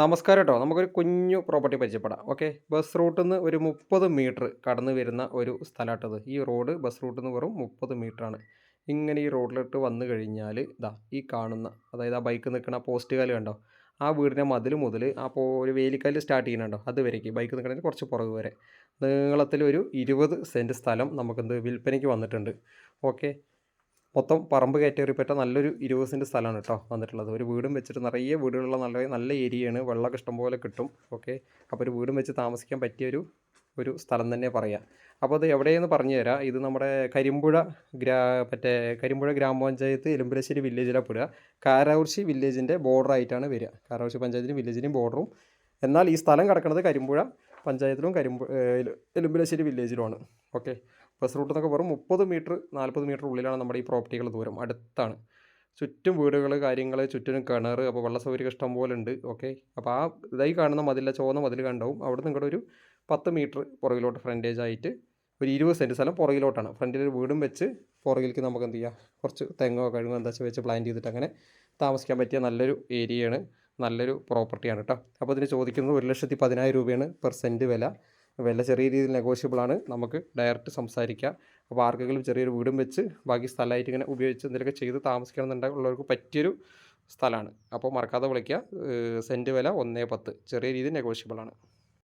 നമസ്കാരം കേട്ടോ നമുക്കൊരു കുഞ്ഞു പ്രോപ്പർട്ടി പരിചയപ്പെടാം. ഓക്കെ ബസ് റൂട്ടിൽ നിന്ന് ഒരു മുപ്പത് മീറ്റർ കടന്നു വരുന്ന ഒരു സ്ഥലമാട്ടത് ഈ റോഡ് ബസ് റൂട്ടിൽ നിന്ന് വെറും മുപ്പത് ആണ്. ഇങ്ങനെ ഈ റോഡിലിട്ട് വന്നു കഴിഞ്ഞാൽ ഇതാ ഈ കാണുന്ന അതായത് ആ ബൈക്ക് നിൽക്കുന്ന പോസ്റ്റ് കാൽ കണ്ടോ? ആ വീടിന്റെ മതിൽ മുതൽ അപ്പോൾ ഒരു വേലിക്കല്ല് സ്റ്റാർട്ട് ചെയ്യുന്നുണ്ടോ അതുവരേക്ക് ബൈക്ക് നിൽക്കണതിന് കുറച്ച് പുറകു വരെ. നീളത്തിൽ ഒരു ഇരുപത് സെന്റ് സ്ഥലം നമുക്കെന്ത് വിൽപ്പനയ്ക്ക് വന്നിട്ടുണ്ട്. ഓക്കെ മൊത്തം പറമ്പ് കയറ്റേറിപ്പറ്റ നല്ലൊരു ഇരുപത് സെന്റ് സ്ഥലമാണ് കേട്ടോ വന്നിട്ടുള്ളത്. ഒരു വീടും വെച്ചിട്ട് നിറയെ വീടുകളുള്ള നല്ല നല്ല ഏരിയയാണ്. വെള്ളമൊക്കെ ഇഷ്ടംപോലെ കിട്ടും. ഓക്കെ. അപ്പോൾ ഒരു വീടും വെച്ച് താമസിക്കാൻ പറ്റിയൊരു ഒരു സ്ഥലം തന്നെ പറയാം. അപ്പോൾ അത് എവിടെയെന്ന് പറഞ്ഞു തരാം. ഇത് നമ്മുടെ കരിമ്പുഴ ഗ്രാ മറ്റേ കരിമ്പുഴ ഗ്രാമപഞ്ചായത്ത് എലുമ്പലശ്ശേരി വില്ലേജിലാണ് പെടുക കാരാവർശി വില്ലേജിന്റെ ബോർഡറായിട്ടാണ് വരിക. കാരാവർശി പഞ്ചായത്തിനും വില്ലേജിന്റെയും ബോർഡറും എന്നാൽ ഈ സ്ഥലം കിടക്കുന്നത് കരിമ്പുഴ പഞ്ചായത്തിലും കരിമ്പ് എലുമ്പിലശ്ശേരി വില്ലേജിലുമാണ്. ഓക്കെ. ബസ് റൂട്ട് എന്നൊക്കെ വെറും മുപ്പത് മീറ്റർ നാൽപ്പത് മീറ്റർ ഉള്ളിലാണ് നമ്മുടെ ഈ പ്രോപ്പർട്ടികൾ ദൂരം അടുത്താണ്. ചുറ്റും വീടുകൾ കാര്യങ്ങൾ ചുറ്റിനും കിണർ അപ്പോൾ വെള്ള സൗകര്യം ഇഷ്ടം പോലെ ഉണ്ട്. ഓക്കെ. അപ്പോൾ ആ ഇതായി കാണുന്ന മതിലെ ചുവന്ന മതിൽ കണ്ടാവും. അവിടെ നിങ്ങളുടെ ഒരു പത്ത് മീറ്റർ പുറകിലോട്ട് ഫ്രണ്ടേജ് ആയിട്ട് ഒരു ഇരുപത് സെന്റ് സ്ഥലം പുറകിലോട്ടാണ്. ഫ്രണ്ടിൽ ഒരു വീടും വെച്ച് പുറകിലേക്ക് നമുക്ക് എന്ത് ചെയ്യാം? കുറച്ച് തെങ്ങോ കഴുകോ എന്താ വെച്ച് പ്ലാൻ ചെയ്തിട്ട് അങ്ങനെ താമസിക്കാൻ പറ്റിയ നല്ലൊരു ഏരിയയാണ്. നല്ലൊരു പ്രോപ്പർട്ടിയാണ് കേട്ടോ അപ്പോൾ ഇതിന് ചോദിക്കുന്നത് ഒരു ലക്ഷത്തി പതിനായിരം രൂപയാണ് പെർ സെന്റ് വില. വില ചെറിയ രീതിയിൽ നെഗോഷ്യബിൾ ആണ്. നമുക്ക് ഡയറക്റ്റ് സംസാരിക്കാം. അപ്പോൾ ആർക്കെങ്കിലും ചെറിയൊരു വീടും വെച്ച് ബാക്കി സ്ഥലമായിട്ട് ഇങ്ങനെ ഉപയോഗിച്ച് എന്തെങ്കിലുമൊക്കെ ചെയ്ത് താമസിക്കണം എന്നുണ്ടെങ്കിൽ ഉള്ളവർക്ക് പറ്റിയൊരു സ്ഥലമാണ്. അപ്പോൾ മറക്കാതെ വിളിക്കുക. സെന്റ് വില ഒന്നേ പത്ത്. ചെറിയ രീതിയിൽ നെഗോഷ്യബിൾ ആണ്.